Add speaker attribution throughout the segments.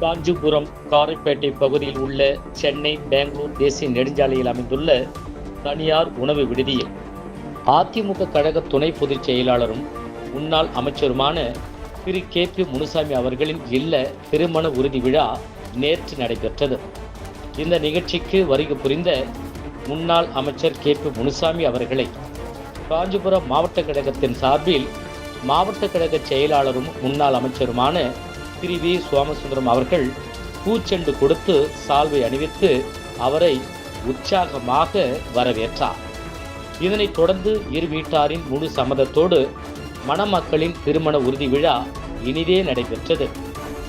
Speaker 1: Kanchipuram Karaipettai பகுதியில் உள்ள சென்னை பெங்களூர் தேசிய நெடுஞ்சாலையில் அமைந்துள்ள தனியார் உணவு விடுதியில் அதிமுக கழக துணை பொதுச் செயலாளரும் முன்னாள் அமைச்சருமான திரு. கே. பி. முனுசாமி அவர்களின் இல்ல திருமண உறுதி விழா நேற்று நடைபெற்றது. இந்த நிகழ்ச்சிக்கு வருகை புரிந்த முன்னாள் அமைச்சர் கே. பி. முனுசாமி அவர்களை காஞ்சிபுரம் மாவட்ட கழகத்தின் சார்பில் மாவட்ட கழக செயலாளரும் முன்னாள் அமைச்சருமான திரு வி. சோமசுந்தரம் அவர்கள் பூச்செண்டு கொடுத்து சால்வை அணிவித்து அவரை உற்சாகமாக வரவேற்றார். இதனைத் தொடர்ந்து இரு வீட்டாரின் முழு சம்மதத்தோடு மணமக்களின் திருமண உறுதி விழா இனிதே நடைபெற்றது.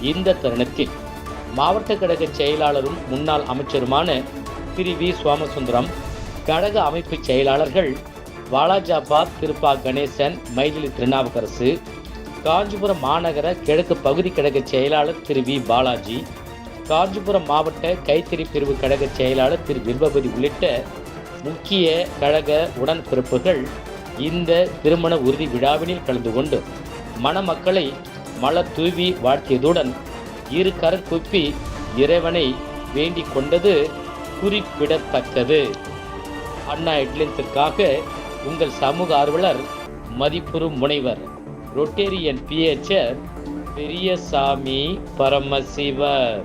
Speaker 1: இந்த தருணத்தில் மாவட்ட கழக செயலாளரும் முன்னாள் அமைச்சருமான திரு வி. சோமசுந்தரம் கழக அமைப்பு செயலாளர்கள் வாலாஜாபாத் திருப்பா கணேசன் மைதிலி திருநாவுக்கரசு காஞ்சிபுரம் மாநகர கிழக்கு பகுதி கழக செயலாளர் திரு வி. பாலாஜி காஞ்சிபுரம் மாவட்ட கைத்தறி பிரிவு கழக செயலாளர் திரு வில்வபதி உள்ளிட்ட முக்கிய கழக உடன்பிறப்புகள் இந்த திருமண உறுதி விழாவினில் கலந்து கொண்டு மணமக்களை மலர் தூவி வாழ்த்தியதுடன் இரு கரம் குப்பி இறைவனை வேண்டிக் கொண்டது குறிப்பிடத்தக்கது. அண்ணா ஹெட்லைன்ஸிற்காக உங்கள் சமூக ஆர்வலர் மதிப்புறும் முனைவர். Rotarian PHR Periyasamy Paramasivar.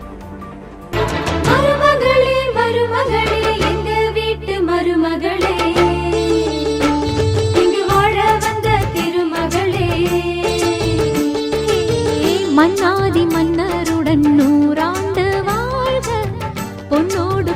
Speaker 2: மருமகளே மருமகளே எங்க வீட்டு மருமகளே? மன்னாதி மன்னருடன் நூறாண்டு வாழ்க. பொன்னோடு